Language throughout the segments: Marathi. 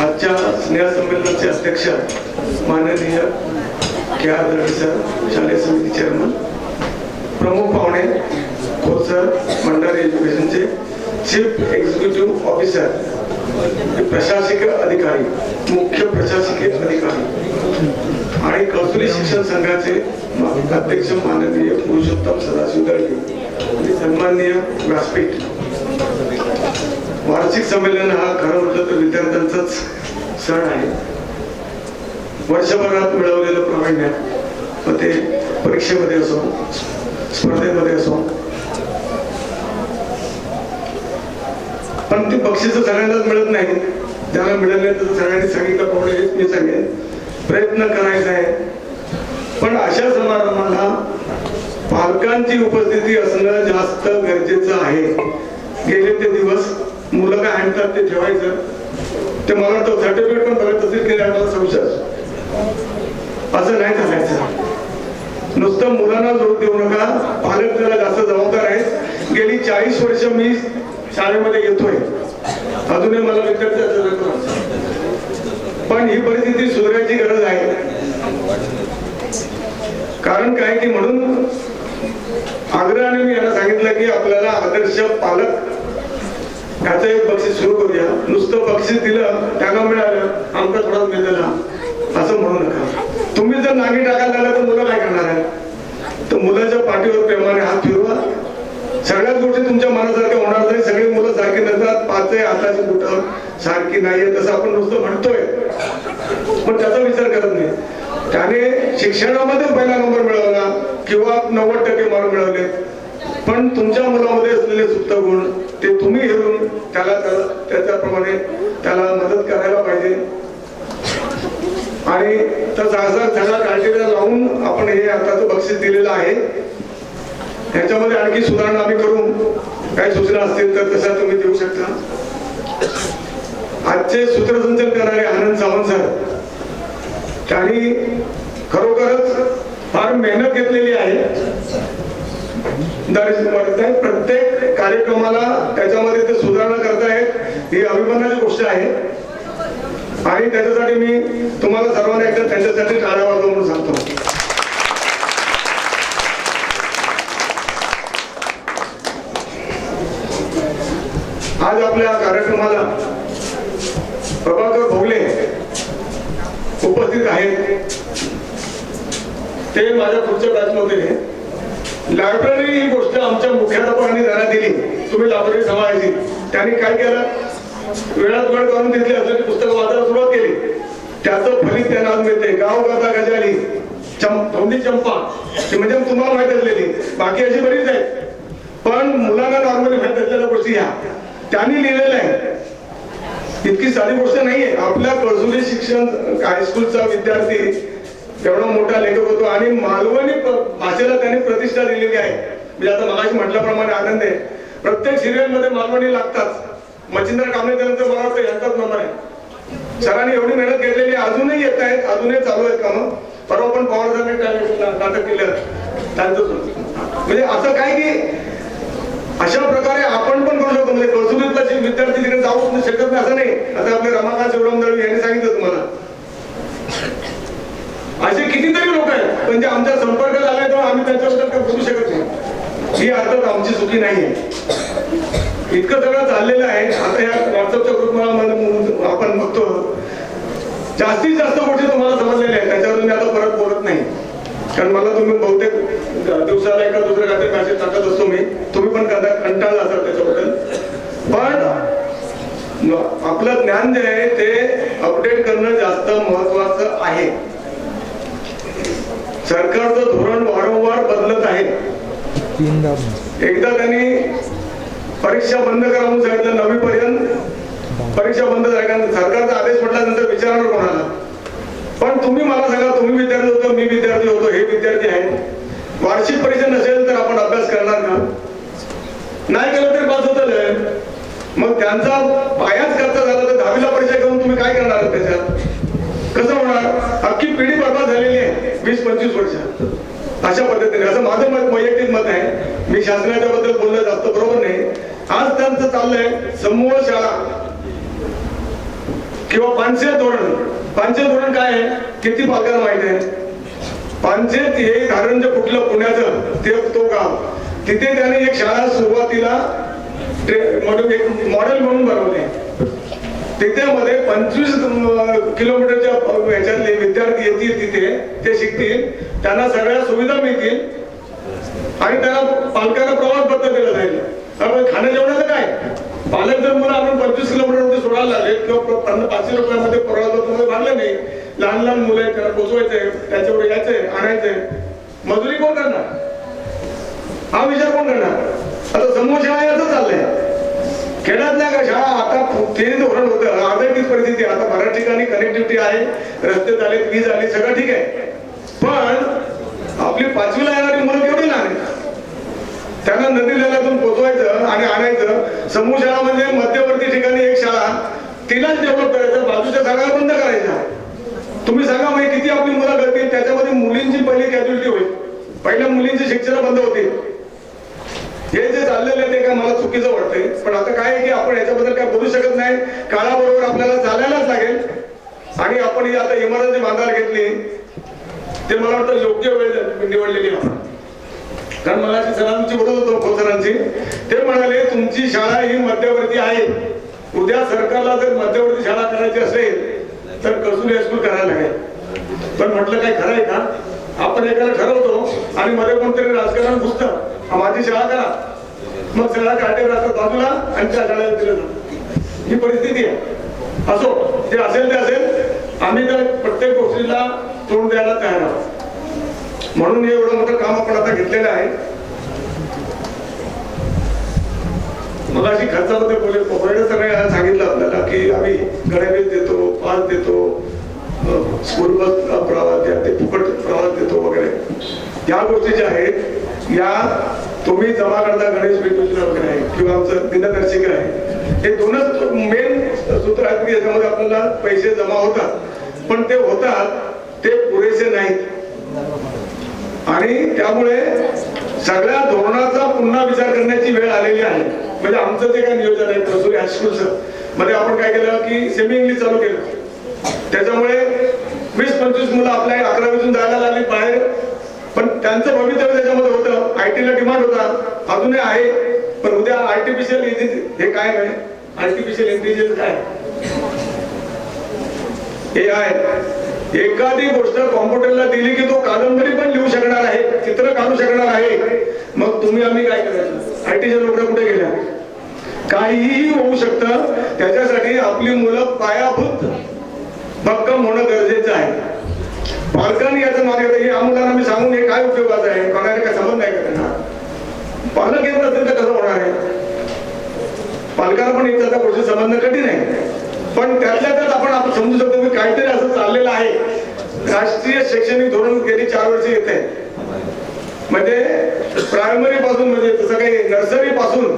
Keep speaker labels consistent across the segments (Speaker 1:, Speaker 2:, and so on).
Speaker 1: आजच्या स्नेहसंमेलनाचे अध्यक्ष माननीय के आर दळवी सर शालेय समिती चेअरमन प्रमुख पाहुणे खोसर भंडारी एज्युकेशनचे चीफ एक्झिक्युटिव्ह ऑफिसर प्रशासकीय अधिकारी मुख्य प्रशासकीय अधिकारी आणि कौसुली शिक्षण संघाचे अध्यक्ष माननीय पुरुषोत्तम सदाशिव दळवी आणि सन्माननीय व्यासपीठ वार्षिक संमेलन हा खरं म्हटलं तर विद्यार्थ्यांचाच सण आहे. वर्षभरात मिळवलेलं प्रावीण्य मग ते परीक्षेमध्ये असो स्पर्धेमध्ये असो. पण ते बक्षीस सगळ्यांनाच मिळत नाही ज्याला मिळाले तर सगळ्यांनी सांगितल्याप्रमाणे हेच मी सांगेन. प्रयत्न करायचा आहे. पण अशा समारंभाला पालकांची उपस्थिती असणं जास्त गरजेचं आहे. गेले ते दिवस मुलं काय आणतात ते ठेवायचं ते मला वाटतं सर्टिफिकेट पण बघत असेल की नाही संशय असं नाही करायचं नुसतं मुलांना जोड देऊ नका. पालक त्याला जास्त जबाबदार आहेत. गेली चाळीस वर्ष मी शाळेमध्ये येतोय. अजूनही मला विद्यार्थी असं पण ही परिस्थिती सुधारायची गरज आहे. कारण काय की म्हणून आग्रहाने मी यांना सांगितलं की आपल्याला आदर्श पालक त्याचं एक बक्षीस सुरू करूया. नुसतं बक्षीस दिलं त्यांना मिळालं आमचा थोडा मिळाला असं म्हणू नका. तुम्ही जर नागी टाकायला लागला तर मुलं काय करणार आहे तर मुलाच्या पाठीवर प्रेमाने हात फिरवा. सगळ्याच गोष्टी तुमच्या मनासारख्या होणार नाही. सगळी मुलं सारखी नसतात पाच हाताची कुठं सारखी नाहीये तसं आपण नुसतं म्हणतोय. पण त्याचा विचार करत नाही. त्याने शिक्षणामध्ये पहिला नंबर मिळवला किंवा नव्वद टक्के मार्क मिळवले पण तुमच्या मुलामध्ये असलेले सुप्त गुण ते तुम्ही घेऊन त्याला त्याच्याप्रमाणे त्याला मदत करायला पाहिजे. आणि तसा असा क्रायटेरिया लावून आपण हे आताचं बक्षीस दिलेलं आहे. याच्यामध्ये आणखी सुधारणा आम्ही करू. काही सूचना असतील तर तशा तुम्ही देऊ शकता. आजचे सूत्रसंचन करणारे आनंद सावंत सर त्यांनी खरोखरच फार मेहनत घेतलेली आहे. प्रत्येक कार्यक्रमाला त्याच्यामध्ये ते सुधारणा करतायत. ही अभिमानाची गोष्ट आहे. आणि त्याच्यासाठी मी तुम्हाला सर्वांना एकदा त्यांच्यासाठी टाळ्या वाजव म्हणून सांगतो. आज आपल्या कार्यक्रमाला प्रभाकर भोगले उपस्थित आहेत. ते माझ्या पुढच्या बॅचमध्ये लायब्ररी ही गोष्ट आमच्या मुख्याध्यापकांनी त्यांना दिली. तुम्ही लायब्ररी सांभाळायची त्यांनी काय केलं? वेळात वेळ करून घेतली असल्याची पुस्तकं वाचायला सुरुवात केली. त्याचं फलित त्यांना आज मिळते गाव गाता गजाली चम धोंडी चंपा म्हणजे तुम्हाला माहीत असलेली. बाकी अशी बरीच आहे पण मुलांना नॉर्मली माहीत असलेल्या गोष्टी ह्या. त्यांनी लिहिलेलं आहे. इतकी साधी गोष्ट नाहीये. आपल्या कळसुली शिक्षण हायस्कूलचा विद्यार्थी एवढा मोठा लेखक होतो आणि मालवणी भाषेला त्यांनी प्रतिष्ठा दिलेली आहे. म्हणजे आता मगाशी म्हटल्याप्रमाणे आनंद आहे. प्रत्येक सिरियलमध्ये मालवणी लागतात. मच्छिंद्र कांबळे त्यांचं मला वाटतं यांचाच नंबर आहे. सरांनी एवढी मेहनत घेतलेली अजूनही येत आहेत अजूनही चालू आहेत कामं. परवा पण पवार साहेबांनी नाटक केलं. त्यांचं म्हणजे असं काय की अशा प्रकारे आपण पण करू शकतो. म्हणजे कौसुलीतला विद्यार्थी तिकडे जाऊ शकत नाही असं नाही. आता आपले रमाकांत शिवराम दळवी यांनी सांगितलं तुम्हाला. असे कितीतरी लोक आहेत. पण जे आमच्या संपर्कात आले तेव्हा आम्ही त्यांच्याबद्दल काही बोलू शकत नाही. ही अर्थात आमची चुकी नाही आहे इतकं सगळं चाललेलं आहे. आता या व्हॉट्सअपच्या ग्रुपला आपण बघतो. जास्तीत जास्त गोष्टी तुम्हाला समजलेल्या आहेत. त्याच्यावर मी आता परत बोलत नाही. कारण मला तुम्ही बहुतेक दिवसाला एका दुसऱ्या काहीतरी मॅसेज टाकत असतो मी. तुम्ही पण कदा कंटाळला असाल त्याच्याबद्दल. पण आपलं ज्ञान जे आहे ते अपडेट करणं जास्त महत्वाचं आहे. सरकारचं धोरण वारंवार बदलत आहे. एकदा त्यांनी परीक्षा बंद करा म्हणून सांगितलं नवी पर्यंत परीक्षा बंद झाल्यानंतर सरकारचा आदेश म्हटल्यानंतर विचारणार कोणाला? पण तुम्ही मला सांगा तुम्ही विद्यार्थी होतो मी विद्यार्थी होतो हे विद्यार्थी आहेत. वार्षिक परीक्षा नसेल तर आपण अभ्यास करणार का नाही केलं तरी पास होतं मग त्यांचा पायाच खर्च झाला तर दहावीला परीक्षा घेऊन तुम्ही काय करणार त्याच्यात? कसं होणार? अख्खी पिढी बर्बाद झाली वीस पंचवीस वर्ष. अशा पद्धतीने असं माझं मत वैयक्तिक मत आहे. मी शासनाच्या बद्दल बोलणं जास्त बरोबर नाही. आज त्यांचं चाललंय समूह शाळा. किंवा पानशेत धोरण. पानशेत धोरण काय आहे? किती पालकांना माहिती आहे? पानशेत हे धारणचं कुठलं पुण्याचं ते तो गाव. तिथे त्याने एक शाळा सुरुवातीला एक मॉडेल म्हणून बनवली. तिथे मध्ये पंचवीस किलोमीटरच्या ह्याच्यातले विद्यार्थी येतील तिथे ते शिकतील. त्यांना सगळ्या सुविधा मिळतील. आणि त्याला पालकांना प्रवासबद्दल दिला जाईल. त्यामुळे खाण्या जेवणाचं काय? पालक जर मुलं आपण पंचवीस किलोमीटरमध्ये सोडायला लागले किंवा पाचशे रुपयामध्ये प्रवास भत्ता भरले नाही लहान लहान मुलं आहेत, त्यांना पोचवायचंय त्याच्यावर यायचंय आणायचंय मजुरी कोण करणार? हा विचार कोण करणार? आता समूह शाळा याचं चाललंय. खेड्यात नाही का शाळा? आता ते धोरण होतं. आता तीच परिस्थिती. आता बऱ्याच ठिकाणी कनेक्टिव्हिटी आहे. रस्ते झाले वीज आली सगळं ठीक आहे. पण आपली पाचवीला येणारी मुलं केवढी लहान त्यांना नदी नाल्यातून पोचवायचं आणि आणायचं. समूह शाळा म्हणजे मध्यवर्ती ठिकाणी एक शाळा. तिलाच डेव्हलप करायचं. बाजूच्या शाळा बंद करायच्या. तुम्ही सांगा म्हणजे किती आपली मुलं करतील? त्याच्यामध्ये मुलींची पहिली कॅज्युलिटी होईल. पहिल्या मुलींची शिक्षण बंद होतील. हे जे चाललेलं आहे ते काय मला चुकीचं वाटतंय. पण आता काय आहे की आपण याच्याबद्दल काय बोलू शकत नाही. काळाबरोबर आपल्याला चालायलाच लागेल. आणि आपण ही आता इमारत जी बांधायला घेतली ते मला वाटतं योग्य वेळ निवडलेली आहे आपण कारण मला सरांची बोलत होतो खोसरांची ते म्हणाले तुमची शाळा ही मध्यवर्ती आहे. उद्या सरकारला जर मध्यवर्ती शाळा करायची असेल तर कसुरी हायस्कूल करायला लागेल. पण म्हटलं काय खरं आहे का? आपण एकाला ठरवतो आणि मध्ये कोणतरी राजकारण घुसतं. माझी शाळा करा. मग सगळा काटे राहतात बाजूला आणि त्या शाळेला दिलं जातं. ही परिस्थिती आहे. असो जे असेल ते असेल. आम्ही तर प्रत्येक गोष्टीला तोंड द्यायला तयार आहोत. म्हणून हे एवढं मोठं काम आपण आता घेतलेलं आहे. मग अशी खर्चामध्ये बोले पोपरेने सगळ्या सांगितलं आपल्याला की आम्ही गणवेश देतो पास देतो स्कूल बस प्रवास द्या ते फुकट प्रवास देतो वगैरे. या गोष्टी ज्या आहेत या तुम्ही जमा करता गणेश भेट वगैरे आहे किंवा आमचं दिनदर्शिका आहे. हे दोनच मेन सूत्र आहेत की याच्यामध्ये आपल्याला पैसे जमा होतात. पण ते होतात ते पुरेसे नाहीत. आणि त्यामुळे सगळ्या धोरणाचा पुन्हा विचार करण्याची वेळ आलेली आहे. म्हणजे आमचं जे काय नियोजन आहे कसुरी हायस्कूलचं मध्ये आपण काय केलं की सेमी इंग्लिश चालू केलं. त्याच्यामुळे वीस पंचवीस मुलं आपल्या अकरावीतून जायला लागली बाहेर. पण त्यांचं भवितव्य त्याच्यामध्ये होतं. आय ला डिमांड होता. अजूनही आहे. पण उद्या आर्टिफिशियल हे काय नाही आर्टिफिशियल इंटेलिजन्स काय? हे आहे. एखादी गोष्ट कॉम्प्युटरला दिली की तो कादंबरी पण लिहू शकणार आहे. चित्र काढू शकणार आहे. मग तुम्ही आम्ही काय करायचं? आयटीच्या नोकऱ्या कुठे गेल्या? काहीही होऊ शकतं. त्याच्यासाठी आपली मुलं पायाभूत भक्कम होणं गरजेचं आहे. पालकांनी याचं मागे घेतलं, या मुलांना मी सांगून हे काय उपयोगाचं आहे? कोणाला काय समज नाही का त्यांना. पालक येत नसेल तर कसं होणार आहे? पालकांना पण याचा गोष्टी समजणं कठीण आहे. पण त्यातल्या त्यात आपण आपण समजू शकतो की काहीतरी असं चाललेलं आहे. राष्ट्रीय शैक्षणिक धोरण गेली चार वर्ष येत आहे म्हणजे प्रायमरी पासून म्हणजे जसं काही नर्सरी पासून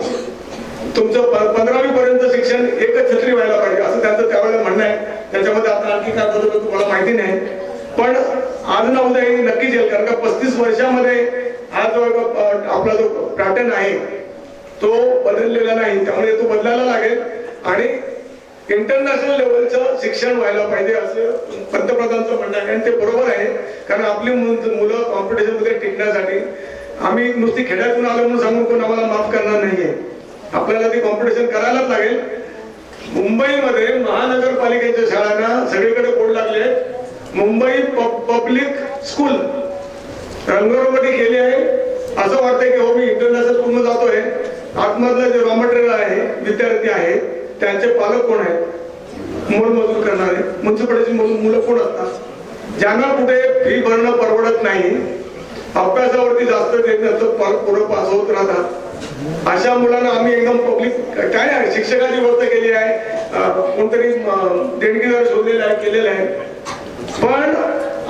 Speaker 1: तुमचं पंधरावी पर्यंत शिक्षण एकच छत्री व्हायला पाहिजे असं त्यांचं त्यावेळेला म्हणणं आहे. त्याच्यामध्ये आता आणखी काय बदल तुम्हाला माहिती नाही. पण आज ना उद्या हे नक्कीच येईल कारण का पस्तीस वर्षामध्ये हा जो आपला जो पॅटर्न आहे तो बदललेला नाही. त्यामुळे तो बदलायला लागेल आणि इंटरनॅशनल लेवलचं शिक्षण व्हायला पाहिजे असं पंतप्रधानांचं म्हणणं आहे. आणि ते बरोबर आहे कारण आपली मुलं कॉम्पिटिशनमध्ये टिकण्यासाठी आम्ही नुसती खेड्यातून आलो म्हणून सांगून कोण आम्हाला माफ करणार नाहीये. आपल्याला ती कॉम्पिटिशन करायलाच लागेल. मुंबईमध्ये महानगरपालिकेच्या शाळांना सगळीकडे मुंबई पब्लिक स्कूल रंगरोगटी केली आहे. असं वाटतंय की हो मी इंटरनॅशनल स्कूल मध्ये जातोय. आतमधलं जे रॉ मटेरियल आहे विद्यार्थी आहे त्यांचे पालक कोण आहेत? मोलमजूर करणारे म्युन्सिपालिटी मुलं कोण असतात? ज्यांना कुठे फी भरणं परवडत नाही अभ्यासावरती जास्त देत पालक पास होत राहतात. अशा मुलांना आम्ही एकदम पब्लिक काय शिक्षकाची व्यवस्था केली आहे. कोणतरी देणगीदार शोधलेला आहे केलेला आहे पण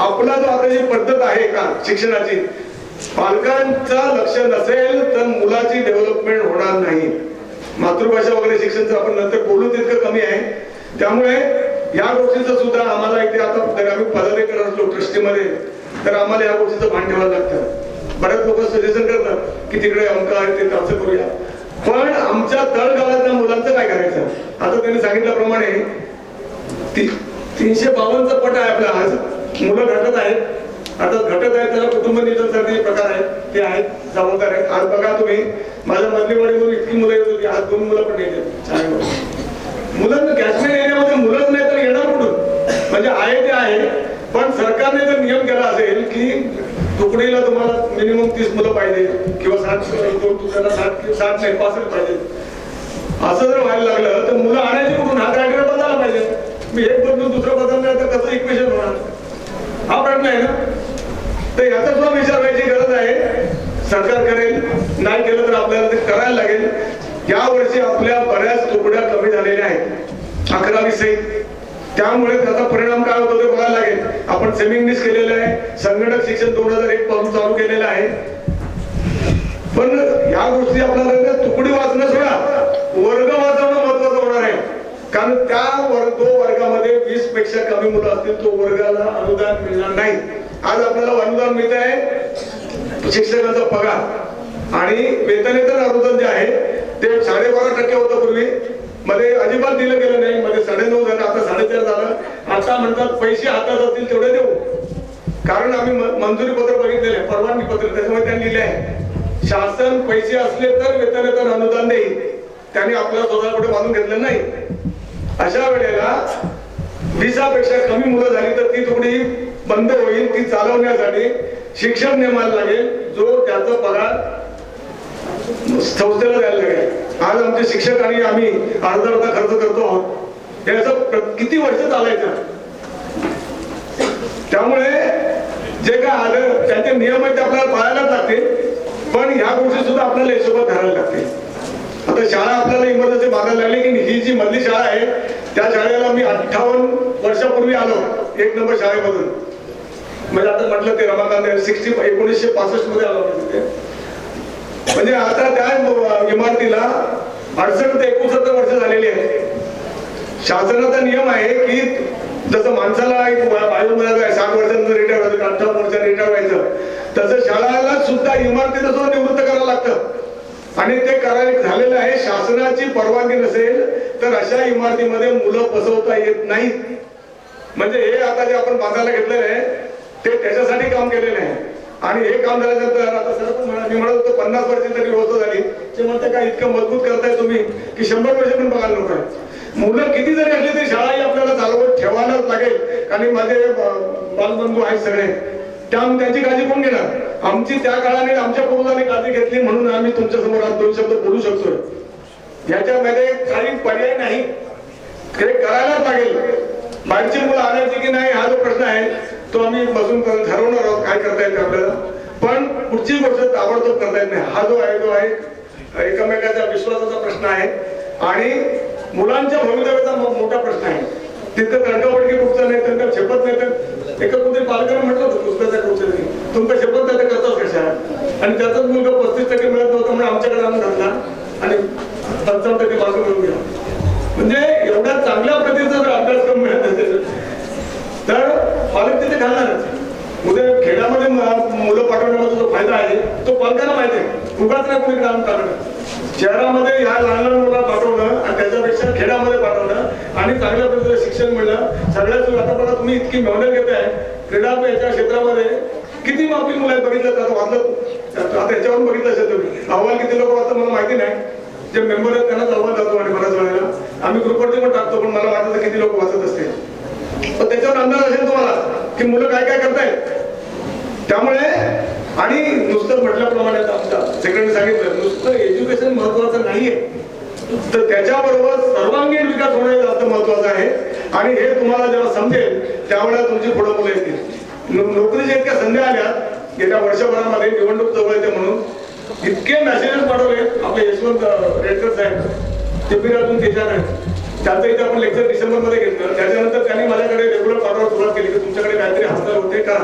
Speaker 1: आपला जो आता जी पद्धत आहे का शिक्षणाची पालकांचा लक्ष नसेल तर मुलाची डेव्हलपमेंट होणार नाही. मातृभाषा वगैरे शिक्षणचं आपण नंतर बोलू तितकं कमी आहे. त्यामुळे या गोष्टीचं सुद्धा आम्हाला इथे आता जर आम्ही पदाधिकारी असलो ट्रस्टीमध्ये तर आम्हाला या गोष्टीचं भान ठेवायला लागतं. बऱ्याच लोक सजेशन करतात की तिकडे अंक आहे ते असं करूया. पण आमच्या तळगावातल्या मुलांचं काय करायचं? आता त्यांनी सांगितल्याप्रमाणे ती तीनशे बावन्नचा पट आहे आपला. आज मुलं घटत आहेत. आता घटत आहेत त्याला कुटुंब नियोजनासाठी प्रकार आहेत ते आहेत. जबाबदार आहेत. आज बघा तुम्ही माझ्या मधलीवाडीवरून इतकी मुलं येत होती. आज दोन मुलं पण येते शाळेमध्ये मुलं कॅश्मीर एरियामध्ये मुलंच नाही तर येणार कुठून? म्हणजे आहे ते आहे पण सरकारने जर नियम केला असेल की तुकडीला तुम्हाला मिनिमम तीस मुलं पाहिजे किंवा साठ दोन तुकड्याला साठ साठ नाही पासष्ट पाहिजे. असं जर व्हायला लागलं तर मुलं आणायची कुठून? हा कार्यक्रम बदलायला पाहिजे. मी एक बदलून दुसरं बदलणार तर कसं इक्वेशन होणार? हा प्रश्न आहे ना? तर याचा सुद्धा विचार करायची गरज आहे. सरकार करेल नाही केलं तर आपल्याला ते करायला लागेल. या वर्षी आपल्या बऱ्याच तुकड्या कमी झालेल्या आहेत. अकरावी सहित त्यामुळे त्याचा परिणाम काय होतो ते बघायला लागेल. आपण सेमिंगनीस केलेलं आहे. संगणक शिक्षण दोन हजार एक पासून चालू केलेलं आहे. पण या गोष्टी आपल्याला तुकडी वाचणं सोडा. वर्ग वाचवणं महत्वाचं होणार आहे. कारण त्या वर्ग तो वर्गामध्ये वीस पेक्षा कमी मुलं असतील तो वर्गाला अनुदान मिळणार नाही. आज आपल्याला अनुदान मिळत आहे शिक्षकांचा पगार. आणि वेतनेतर अनुदान जे आहे ते साडेबारा टक्के होतं पूर्वी. मध्ये अजिबात दिलं गेलं नाही. मध्ये साडेनऊ झालं आता साडेचार झालं. आता म्हणतात पैसे हातात असतील तेवढे देऊ. कारण आम्ही मंजुरी पत्र बघितलेले आहे, परवानगी पत्र त्याच्यामध्ये त्यांनी लिहिले आहे. शासन पैसे असले तर वेतनेतर अनुदान देईल. त्यांनी आपल्याला स्वतःकडे बांधून घेतलं नाही. अशा वेळेला वीसापेक्षा कमी मुलं झाली तर ती तुकडी बंद होईल. ती चालवण्यासाठी शिक्षण नेमायला लागेल. जो त्याचा पगार संस्थेला द्यायला लागेल. आज आमचे शिक्षक आणि आम्ही अर्धा अर्धा खर्च करतो आहोत. याचं प्र- किती वर्ष चालायचं? त्यामुळे जे काय आलं त्याचे नियम आहेत ते आपल्याला पाळायलाच लागतील. पण ह्या गोष्टी सुद्धा आपल्याला हिशोबात धरायला लागतील. आता शाळा आपल्याला इमर्जन्सी मागायला लागली की ही जी मधली शाळा आहे त्या शाळेला मी अठ्ठावन्न वर्षापूर्वी आलो एक नंबर शाळेमधून. म्हणजे आता म्हटलं ते रमाकांत सिक्स्टी एकोणीसशे पासष्टमध्ये आलो तिथे. म्हणजे आता त्या इमारतीला अडसष्ट ते एकोणसत्तर वर्ष झालेली आहे शासनाचा नियम आहे की जसं माणसाला एक आयुर्वेदात आहे साठ वर्षानंतर रिटायर व्हायचं अठ्ठावन्न वर्षांनी रिटायर व्हायचं तसं शाळाला सुद्धा इमारतीचं सुद्धा निवृत्त करावं लागतं. आणि ते करायला झालेलं आहे. शासनाची परवानगी नसेल तर अशा इमारतीमध्ये मुलं बसवता येत नाहीत. म्हणजे हे आता जे आपण बांधायला घेतलेलं आहे ते त्याच्यासाठी काम केलेलं आहे. आणि हे काम झाल्यानंतर आता सर मी म्हणत होतो पन्नास वर्ष तरी होत झाली. ते म्हणते काय इतकं मजबूत करताय तुम्ही की शंभर वर्ष पण बघायला नको मुलं किती जरी असली तरी शाळाही आपल्याला चालवत ठेवायलाच लागेल. आणि माझे बालबंधू आहेत सगळे. त्या त्यांची काळजी कोण घेणार? आमची त्या काळाने आमच्या पूर्वजांनी काळजी घेतली म्हणून आम्ही तुमच्यासमोर आज दोन शब्द बोलू शकतो. याच्यामध्ये काही पर्याय नाही. हे करायलाच लागेल. बाहेरची मुलं आणायची की नाही हा जो प्रश्न आहे तो आम्ही बसून ठरवणार आहोत काय करता येते आपल्याला. पण पुढची गोष्ट ताबडतोब करता येत नाही. हा जो आहे तो आहे एकमेकाच्या विश्वासाचा प्रश्न आहे. आणि मुलांच्या भवितव्याचा मोठा प्रश्न आहे. तिथं तडकावडकी कुठचं नाही तर शपथ नाही तर एका कोणतरी पालकांना म्हटलं होतं पुस्तकाच्या कुठचं तुमचं शपथ नाही तर कशा आणि त्याचाच मुलगा पस्तीस टक्के मिळत नव्हता म्हणून आमच्याकडे आणून घातला. आणि पंचावन्न टक्के मार्क मिळून गेला म्हणजे एवढ्या चांगल्या पद्धतीचा जर अभ्यासक्रम मिळत असेल तर पालक तिथे घालणारच उद्या खेड्यामध्ये मुलं पाठवण्यामध्ये जो फायदा आहे तो पालकांना माहिती आहे. उगाच नाही कोणी काम टाकणं शहरामध्ये ह्या लहान लहान मुलांना पाठवणं आणि त्याच्यापेक्षा खेड्यामध्ये पाठवणं आणि चांगल्या पद्धतीचं शिक्षण मिळणं. सगळ्याच आता बघा तुम्ही इतकी मेहनत घेताय क्रीडा याच्या क्षेत्रामध्ये किती माफी मुलं बघितलं आता वाचलं. आता याच्यावर बघितलं असेल तुम्ही. अहवाल किती लोक वाचतात मला माहिती नाही. जे मेंबर आहेत त्यांनाच अहवाल जातो आणि बऱ्याच वेळेला. आम्ही ग्रुपवरती पण टाकतो पण मला वाटतं किती लोक वाचत असतील. पण त्याच्यावर अंदाज असेल तुम्हाला की मुलं काय काय करतायत? त्यामुळे आणि नुसतं म्हटल्याप्रमाणे आता आमच्या सेक्रेटरी सांगितलं नुसतं एज्युकेशन महत्वाचं नाहीये. तर त्याच्याबरोबर सर्वांगीण विकास होणे जास्त महत्वाचं आहे. आणि हे तुम्हाला जेव्हा समजेल त्यावेळेला तुमची पुढे मुलं येतील. नोकरीच्या इतक्या संधी आल्या गेल्या वर्षभरामध्ये निवडणूक जवळ येते म्हणून. इतके मेसेजेस पाठवले आपले यशवंत रेडकर साहेब. ते बी अजून त्याच्या नाही त्याचं इथे आपण लेक्चर डिसेंबरमध्ये घेतलं. त्याच्यानंतर त्यांनी माझ्याकडे रेग्युलर पाठवायला सुरुवात केली की तुमच्याकडे काहीतरी हालचाल होते का?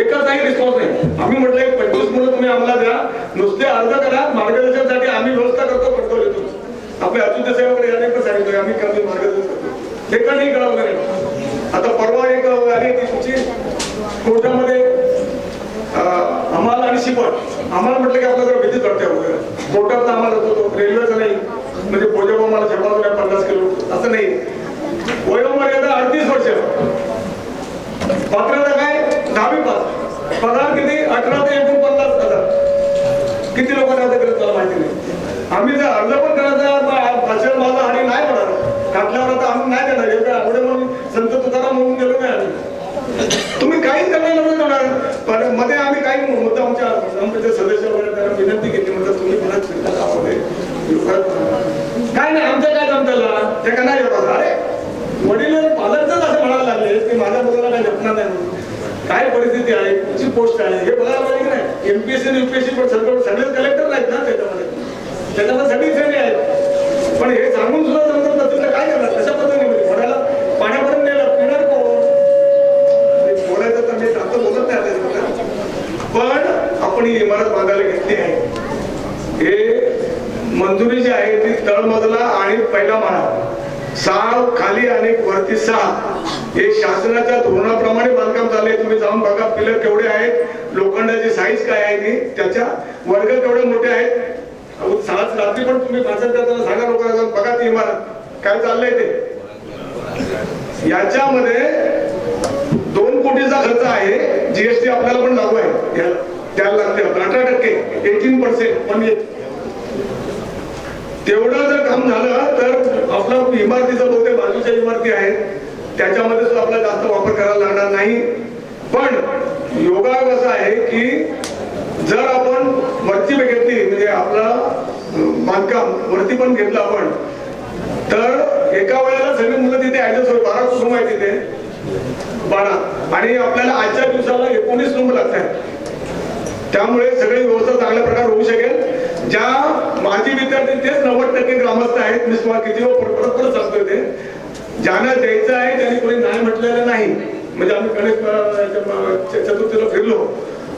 Speaker 1: एकाचाही रिस्पॉन्स नाही. आम्ही म्हटलं पंचवीस मुलं तुम्ही आम्हाला द्या. नुसते अर्ज करा मार्गदर्शनसाठी आम्ही व्यवस्था करतो कंट्रोल येतो. आपले अतिथ्य सेवाकडे याने पण सांगितलं आम्ही करतो मार्गदर्शन करतो. हे का नाही कळवलं नाही. आता परवा एक आली ती तुमची कोर्टामध्ये अं, आम्हाला आणि शिपट आम्हाला म्हटलं की आपल्याकडे भीती वाटते वगैरे कोर्टात आम्हाला होतो रेल्वेचं नाही. म्हणजे भोजन आम्हाला छपावून पन्नास किलो. असं नाही. वयोमर्यादा अडतीस वर्ष. पात्रता काय दहावी पास. पगार किती? अठरा ते एकोणपन्नास हजार. किती लोकांना अर्ज करत मला माहिती नाही. आम्ही जर अर्ज पण करायचा भाषण माझा आणि नाही म्हणाल. घातल्यावर आता आम्ही नाही देणार. एवढं आवडे म्हणून संत तुकाराम म्हणून गेलो नाही आम्ही. तुम्ही काहीच करणार नव्हतं करणार पण मध्ये आम्ही काही मुद्दा आमच्या आमच्या सदस्य वगैरे त्यांना विनंती केली. म्हणजे तुम्ही मला फिरता काय नाही. आमचं काय जमताला ते का नाही येतात अरे वडील पालकच असं म्हणायला लागले. की माझ्या मुलाला काय जपणार नाही काय परिस्थिती आहे? कुठची पोस्ट आहे. हे बघायला पाहिजे की नाही? एमपीएससी आणि युपीएससी पण सगळं सगळेच कलेक्टर नाहीत ना त्याच्यामध्ये? त्याच्यामध्ये सगळी श्रेणी आहेत. पण हे सांगून सुद्धा समजत नसेल तर काय करणार? कशा पद्धतीने? म्हणजे पाण्यापर्यंत नेलं? पिणार कोण? आणि बोलायचं तर मी आता बोलत नाही आता पण आपण ही इमारत बांधायला घेतली आहे. हे मंजुरी जी आहे ती तळमजला आणि पहिला माळा सहा खाली आणि वरती सहा. हे शासनाच्या धोरणाप्रमाणे बांधकाम चाललंय. तुम्ही जाऊन बघा पिलर केवढे आहेत लोखंडाची साईज काय आहे ती. त्याच्या वर्ग केवढे मोठे आहेत. अहो, रात्री पण तुम्ही भाषण करताना सांगा लोकांना बघा ती इमारत. काय चाललंय ते? याच्यामध्ये दोन कोटीचा खर्च आहे. जीएसटी आपल्याला पण लागू आहे. त्याला लागते. अठरा टक्के. एटीन पर्सेंट म्हणजे तेवढं जर काम झालं तर आपला इमारतीचं बहुतेक बाजूच्या इमारती आहेत. त्याच्यामध्ये सुद्धा आपल्याला जास्त वापर करायला लागणार नाही. पण योगायोग असा आहे की जर आपण वरती घेतली म्हणजे आपला बांधकाम वरती पण घेतलं आपण तर एका वेळेला सगळी मुलं तिथे ऍडजस्ट होईल बारा कुटुंब आहे तिथे. बारा. आणि आपल्याला आजच्या दिवसाला एकोणीस कुटुंब लागतात. त्यामुळे सगळी व्यवस्था चांगल्या प्रकारे होऊ शकेल. ज्या माजी विद्यार्थी तेच नव्वद टक्के ग्रामस्थ आहेत. मी तुम्हाला किती परत परत सांगतोय ते. ज्यांना द्यायचं आहे त्यांनी कोणी नाही म्हटलेलं नाही. म्हणजे आम्ही गणेश चतुर्थीला फिरलो.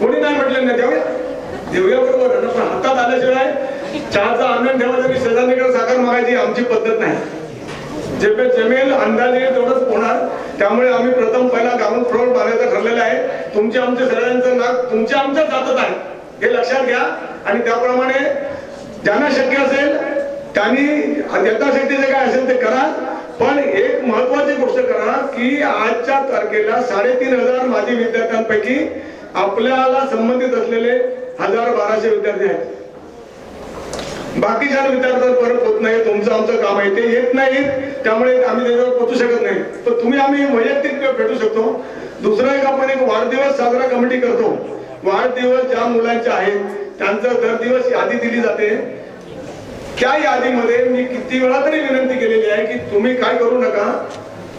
Speaker 1: कोणी नाही म्हटलेलं नाही. देऊया. देऊया बरोबर. पण हातात आल्याशिवाय चहाचा आनंद ठेवा तरी शेजारीकडे साखर मागायची आमची पद्धत नाही. जेपे जमेल अंदाजे तेवढंच होणार. त्यामुळे आम्ही प्रथम पहिला गावून फ्लोअर बांधायचं ठरलेलं आहे. तुमचे आमचे सगळ्यांचं नाक तुमच्या आमच्या जातच आहे. हे लक्षात घ्या. आणि त्याप्रमाणे ज्यांना शक्य असेल त्यांनी यथाशक्तीचे काय असेल ते करा. पण एक महत्वाची गोष्ट करा की आजच्या तारखेला साडेतीन हजार माजी विद्यार्थ्यांपैकी आपल्याला संबंधित असलेले हजार बाराशे विद्यार्थी आहेत. बाकीच्या विद्यार्थ्यांपर्यंत होत नाही तुमचं आमचं काम आहे ते येत नाही त्यामुळे आम्ही त्याच्यावर पोचू शकत नाही. तर तुम्ही आम्ही वैयक्तिक भेटू शकतो. दुसरा एक आपण एक वाढदिवस साजरा कमिटी करतो. वाढदिवस ज्या मुलांचे आहेत त्यांचं दर दिवस यादी दिली जाते. त्या यादीमध्ये मी किती वेळा तरी विनंती केलेली आहे की तुम्ही काय करू नका.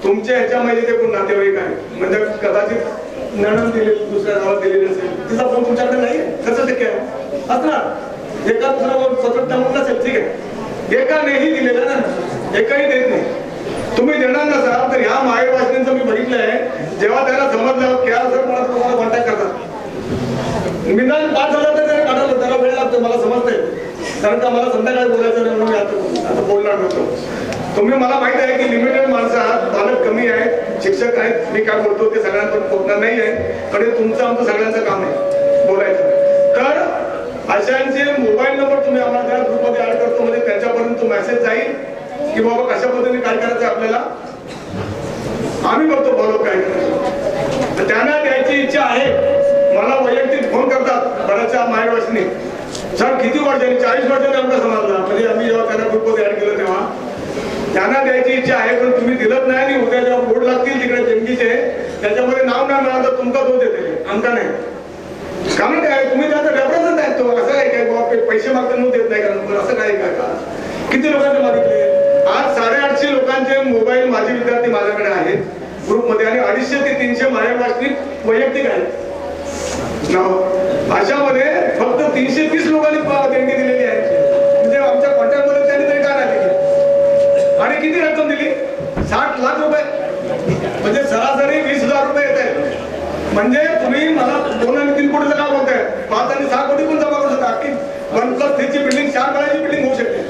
Speaker 1: तुमच्या ह्याच्यामध्ये ते कोण नातेवाईक आहे म्हणजे कदाचित नणन दिले दुसऱ्या गावात दिलेली असेल तिचा फोन तुमच्याकडे नाही कसं शक्य आहे. असणार. एका दुसरा सतत टाकून नसेल ठीक आहे. एकानेही दिलेलं ना एकाही देत नाही. तुम्ही देणार नसाल तर ह्या मागे मी बघितलं आहे जेव्हा त्याला समजलं की आज जर मला तुम्हाला कॉन्टॅक्ट करतात. निदान पाच हजार तर त्याला काढवलं त्याला वेळ लागतो मला समजतंय. कारण का मला संध्याकाळी बोलायचं नाही मी आता आता बोलणार नव्हतो. तुम्ही मला माहीत आहे की लिमिटेड माणसं आहात पालक कमी आहे शिक्षक आहेत मी काय बोलतो ते सगळ्यांपर्यंत पोहोचणार नाही आहे पण हे तुमचं आमचं सगळ्यांचं काम आहे बोलायचं तर अशांचे मोबाईल नंबर तुम्ही आम्हाला त्या ग्रुपमध्ये ऍड करतो म्हणजे त्यांच्यापर्यंत तो मेसेज जाईल की बाबा कशा पद्धतीने काय करायचं आपल्याला? आम्ही बघतो फॉलो काय करायचं. त्यांना द्यायची इच्छा आहे. मला वैयक्तिक फोन करतात बऱ्याचशा मायवासनी सर किती वर्षांनी चाळीस वर्षांनी आमचा समाजला म्हणजे आम्ही जेव्हा त्यांना ग्रुपमध्ये ऍड केलं तेव्हा. त्यांना द्यायची इच्छा आहे पण तुम्ही दिलत नाही आणि उद्या जेव्हा बोर्ड लागतील तिकडे देणगीचे त्याच्यामध्ये नाव नाही मिळालं तर तुमचा तो देते आमचा नाही. कारण काय तुम्ही त्याचा रेफरन्स आहेत तो. असं काय काय बाबा पैसे मागता म्हणून देत नाही कारण असं काय काय का? किती लोकांचे मागितले? आज साडेआठशे लोकांचे मोबाईल माझे विद्यार्थी माझ्याकडे आहेत. ग्रुपमध्ये आणि अडीचशे ते तीनशे माझ्या वैयक्तिक आहेत. नाव. अशामध्ये फक्त तीनशे तीस लोकांनी देणगी दिलेली आहे. म्हणजे आमच्या कॉन्टॅक्ट त्यांनी तरी काय राहिले आणि किती रक्कम दिली? साठ लाख रुपये. म्हणजे सरासरी वीस हजार रुपये येत आहेत. म्हणजे तुम्ही मला दोन आणि तीन कोटीचं काम बोलताय? पाच आणि सहा कोटी पण जमा करू शकता. की वन प्लस थ्रीची बिल्डिंग चार काळाची बिल्डिंग होऊ शकते.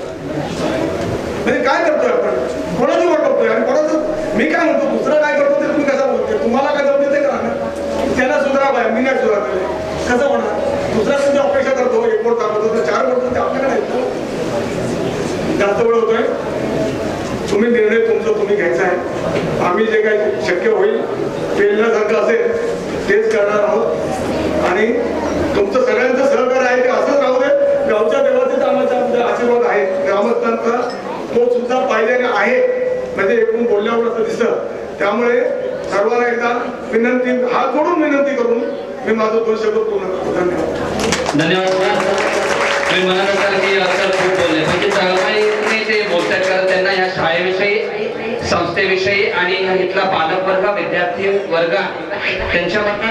Speaker 1: म्हणजे काय करतोय आपण? कोणाची वाट बघतोय? आणि कोणाचं? मी काय म्हणतो दुसरं काय करतो ते तुम्ही कसं बोलतोय? तुम्हाला काय जमते ते करा ना त्याला सुधारा बाय मी नाही सुधारले कसं होणार दुसरा सुद्धा अपेक्षा करतो एक बोट काम तर चार बोट ते आपल्याकडे आहेत जास्त वेळ होतोय. तुम्ही निर्णय तुमचा तुम्ही घ्यायचा आहे. आम्ही जे काही शक्य होईल पेरण्यासारखं असेल तेच करणार आहोत. आणि तुमचं सगळ्यांचं सहकार्य आहे ते असंच राहू दे. गावच्या देवाचेच आम्हाला आशीर्वाद आहे ग्रामस्थांचा तो सुद्धा पाहिल्याने आहे. म्हणजे एकूण बोलल्यावर असं दिसतं. त्यामुळे सर्वांना एकदा विनंती हात जोडून विनंती करून मी माझं दोन शब्द पूर्ण करतो धन्यवाद.
Speaker 2: धन्यवाद सर तुम्ही म्हणत असाल की आजकाल खूप बोलले. म्हणजे तळमळीने ते बोलतात कारण त्यांना या शाळेविषयी संस्थेविषयी आणि इथला पालक वर्ग विद्यार्थी वर्ग त्यांच्याबद्दल